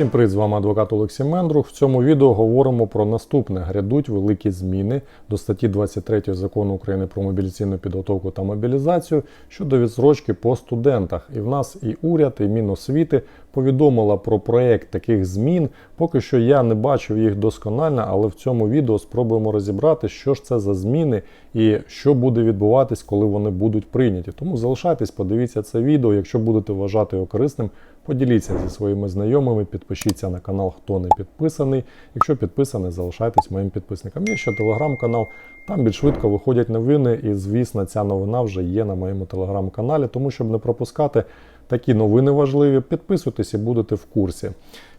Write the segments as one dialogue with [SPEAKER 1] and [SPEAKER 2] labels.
[SPEAKER 1] Всім привіт, з вами адвокат Олексій Мендрух. В цьому відео говоримо про наступне. Грядуть великі зміни до статті 23 закону України про мобілізаційну підготовку та мобілізацію щодо відсрочки по студентах. І в нас і уряд, і Міносвіти повідомила про проект таких змін. Поки що я не бачив їх досконально, але в цьому відео спробуємо розібрати, що ж це за зміни і що буде відбуватись, коли вони будуть прийняті. Тому залишайтесь, подивіться це відео. Якщо будете вважати його корисним, поділіться зі своїми знайомими, підпишіться на канал, хто не підписаний. Якщо підписаний, залишайтесь моїм підписником. Є ще телеграм-канал, там більш швидко виходять новини, і звісно, ця новина вже є на моєму телеграм-каналі. Тому щоб не пропускати такі новини важливі, підписуйтесь і будете в курсі.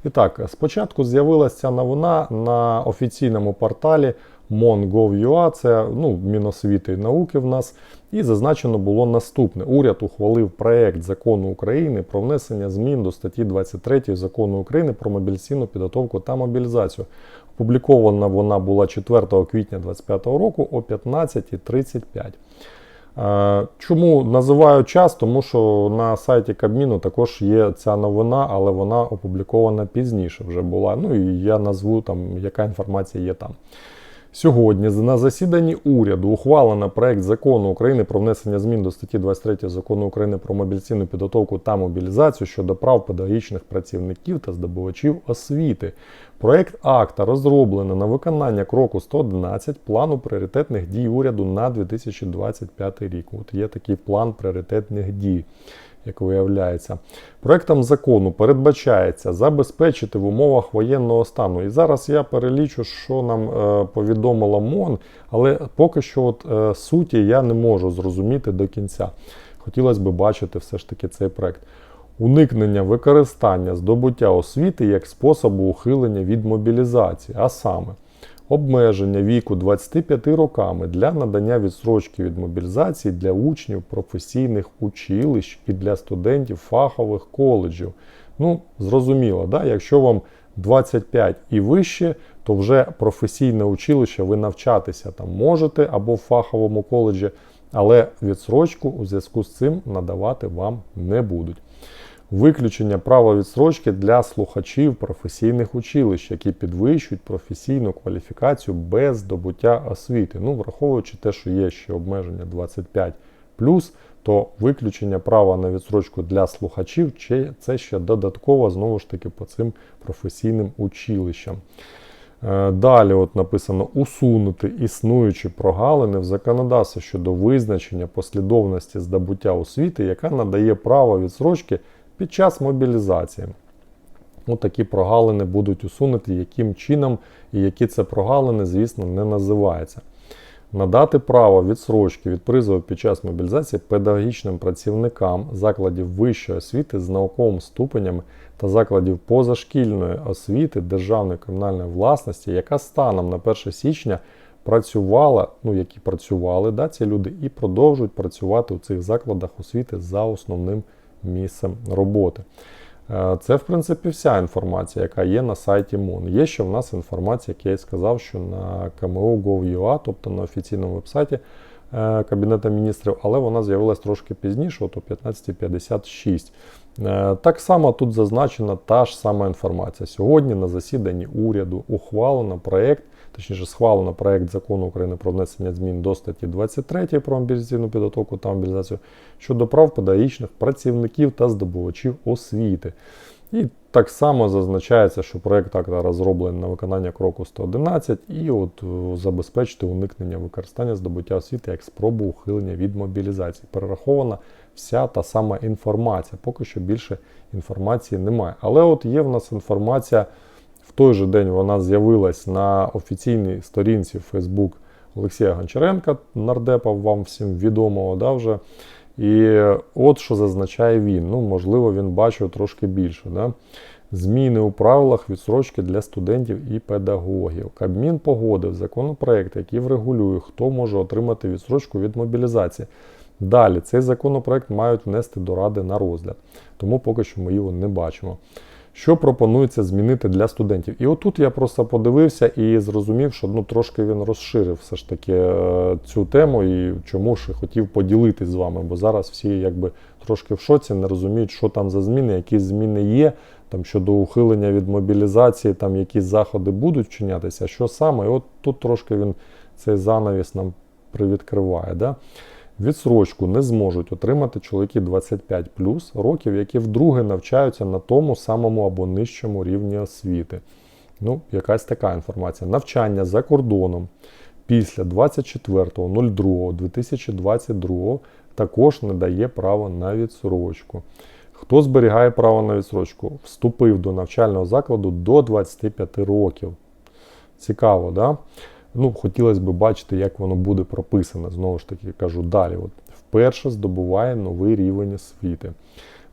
[SPEAKER 1] І так, спочатку з'явилася новина на офіційному порталі MonGov.ua, це ну, Міносвіти і науки в нас. І зазначено було наступне: уряд ухвалив проект закону України про внесення змін до статті 23 закону України про мобілізаційну підготовку та мобілізацію. Опублікована вона була 4 квітня 2025 року о 15.35. Е, Чому називаю час? Тому що на сайті Кабміну також є ця новина, але вона опублікована пізніше вже була. Ну і я назву там, яка інформація є там. Сьогодні на засіданні уряду ухвалено проект закону України про внесення змін до статті 23 закону України про мобілізаційну підготовку та мобілізацію щодо прав педагогічних працівників та здобувачів освіти. Проект акта розроблено на виконання кроку 111 плану пріоритетних дій уряду на 2025 рік. От є такий план пріоритетних дій як виявляється. Проектом закону передбачається забезпечити в умовах воєнного стану. І зараз я перелічу, що нам е, повідомила МОН, але поки що от, е, суті я не можу зрозуміти до кінця. Хотілося б бачити все ж таки цей проект. Уникнення використання здобуття освіти як способу ухилення від мобілізації, а саме обмеження віку 25 роками для надання відсрочки від мобілізації для учнів професійних училищ і для студентів фахових коледжів. Ну, зрозуміло, да? якщо вам 25 і вище, то вже професійне училище ви навчатися там можете або в фаховому коледжі, але відсрочку у зв'язку з цим надавати вам не будуть виключення права відсрочки для слухачів професійних училищ, які підвищують професійну кваліфікацію без здобуття освіти. Ну, враховуючи те, що є ще обмеження 25 то виключення права на відсрочку для слухачів це ще додатково знову ж таки по цим професійним училищам. Е, далі от написано усунути існуючі прогалини в законодавстві щодо визначення послідовності здобуття освіти, яка надає право відсрочки під час мобілізації. От такі прогалини будуть усунуті, яким чином і які це прогалини, звісно, не називаються. Надати право відсрочки від призову під час мобілізації педагогічним працівникам закладів вищої освіти з науковим ступенями та закладів позашкільної освіти державної комунальної власності, яка станом на 1 січня працювала, ну які працювали да, ці люди, і продовжують працювати у цих закладах освіти за основним місцем роботи. Е, це, в принципі, вся інформація, яка є на сайті МОН. Є ще в нас інформація, як я і сказав, що на KMO.gov.ua, тобто на офіційному вебсайті е, Кабінету міністрів, але вона з'явилась трошки пізніше, от о 15.56. Е, так само тут зазначена та ж сама інформація. Сьогодні на засіданні уряду ухвалено проєкт точніше схвалено проект закону України про внесення змін до статті 23 про мобілізаційну підготовку та мобілізацію щодо прав педагогічних працівників та здобувачів освіти. І так само зазначається, що проєкт акта розроблений на виконання кроку 111 і от е, забезпечити уникнення використання здобуття освіти як спробу ухилення від мобілізації. Перерахована вся та сама інформація. Поки що більше інформації немає. Але от є в нас інформація. В той же день вона з'явилась на офіційній сторінці Facebook Олексія Гончаренка, нардепа, вам всім відомого да, вже. І от що зазначає він. Ну, Можливо, він бачив трошки більше. Да? Зміни у правилах відсрочки для студентів і педагогів. Кабмін погодив законопроект, який врегулює, хто може отримати відсрочку від мобілізації. Далі цей законопроект мають внести до Ради на розгляд, тому поки що ми його не бачимо що пропонується змінити для студентів. І отут я просто подивився і зрозумів, що ну, трошки він розширив все ж таки е, цю тему і чому ж хотів поділитись з вами, бо зараз всі якби трошки в шоці, не розуміють, що там за зміни, які зміни є. там щодо ухилення від мобілізації, там якісь заходи будуть вчинятися, що саме, і от тут трошки він цей занавіс нам привідкриває. Да? Відсрочку не зможуть отримати чоловіки 25 років, які вдруге навчаються на тому самому або нижчому рівні освіти. Ну, якась така інформація. Навчання за кордоном після 24.02.2022 також не дає право на відсрочку. Хто зберігає право на відсрочку? Вступив до навчального закладу до 25 років. Цікаво, да? Ну, хотілося б бачити, як воно буде прописано. Знову ж таки, кажу далі. От, вперше здобуває новий рівень освіти.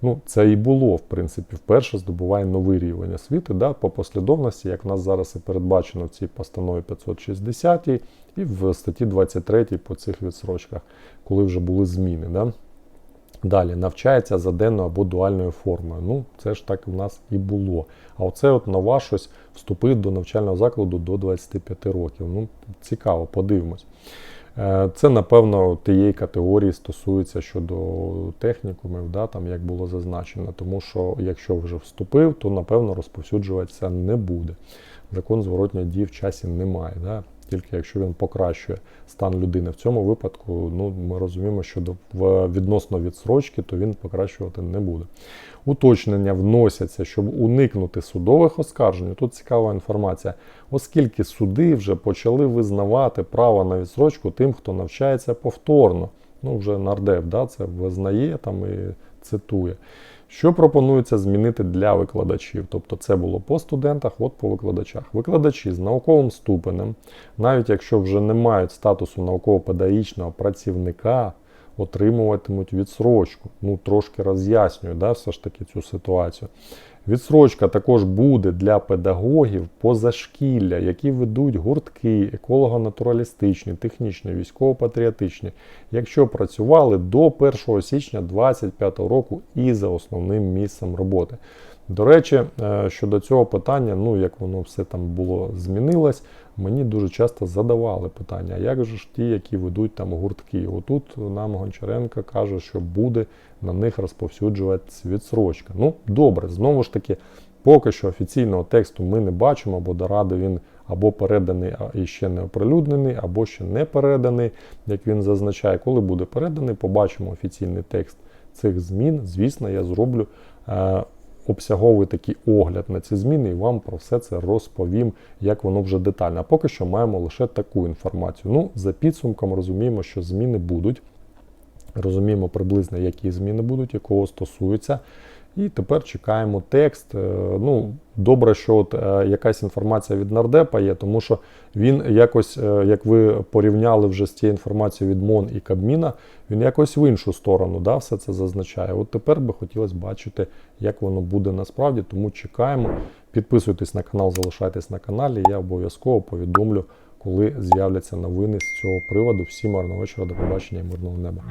[SPEAKER 1] Ну, це і було, в принципі, вперше здобуває новий рівень освіти да, по послідовності, як в нас зараз і передбачено в цій постанові 560 і в статті 23 по цих відсрочках, коли вже були зміни. Да. Далі навчається за денною або дуальною формою. Ну, це ж так у нас і було. А оце от нова щось вступить до навчального закладу до 25 років. Ну, цікаво, подивимось. Е, Це, напевно, тієї категорії стосується щодо технікумів, да, там, як було зазначено. Тому що якщо вже вступив, то напевно розповсюджуватися не буде. Закон зворотньої дії в часі немає. Да? Тільки якщо він покращує стан людини. В цьому випадку ну, ми розуміємо, що до, відносно відсрочки, то він покращувати не буде. Уточнення вносяться, щоб уникнути судових оскаржень. Тут цікава інформація, оскільки суди вже почали визнавати право на відсрочку тим, хто навчається повторно. Ну, вже нардеп да, це визнає там і цитує. Що пропонується змінити для викладачів? Тобто це було по студентах, от по викладачах. Викладачі з науковим ступенем, навіть якщо вже не мають статусу науково-педагогічного працівника, отримуватимуть відсрочку. Ну, трошки роз'яснюю, да, все ж таки цю ситуацію. Відсрочка також буде для педагогів позашкілля, які ведуть гуртки, еколого-натуралістичні, технічні, військово-патріотичні, якщо працювали до 1 січня 2025 року і за основним місцем роботи. До речі, е, щодо цього питання, ну як воно все там було змінилось, мені дуже часто задавали питання, як же ж ті, які ведуть там гуртки. Отут нам Гончаренко каже, що буде на них розповсюджуватися відсрочка. Ну, добре, знову ж таки, поки що офіційного тексту ми не бачимо, бо до ради він або переданий і ще не оприлюднений, або ще не переданий, як він зазначає. Коли буде переданий, побачимо офіційний текст цих змін. Звісно, я зроблю. Е, обсяговий такий огляд на ці зміни і вам про все це розповім, як воно вже детально. А поки що маємо лише таку інформацію. Ну, за підсумком розуміємо, що зміни будуть. Розуміємо приблизно, які зміни будуть, якого стосуються. І тепер чекаємо текст. Е, Ну, добре, що от е, якась інформація від нардепа є, тому що він якось, е, як ви порівняли вже з тією інформацією від МОН і Кабміна, він якось в іншу сторону да, все це зазначає. От тепер би хотілося бачити, як воно буде насправді, тому чекаємо. Підписуйтесь на канал, залишайтесь на каналі. Я обов'язково повідомлю, коли з'являться новини з цього приводу. Всім гарного вечора, до побачення і мирного неба.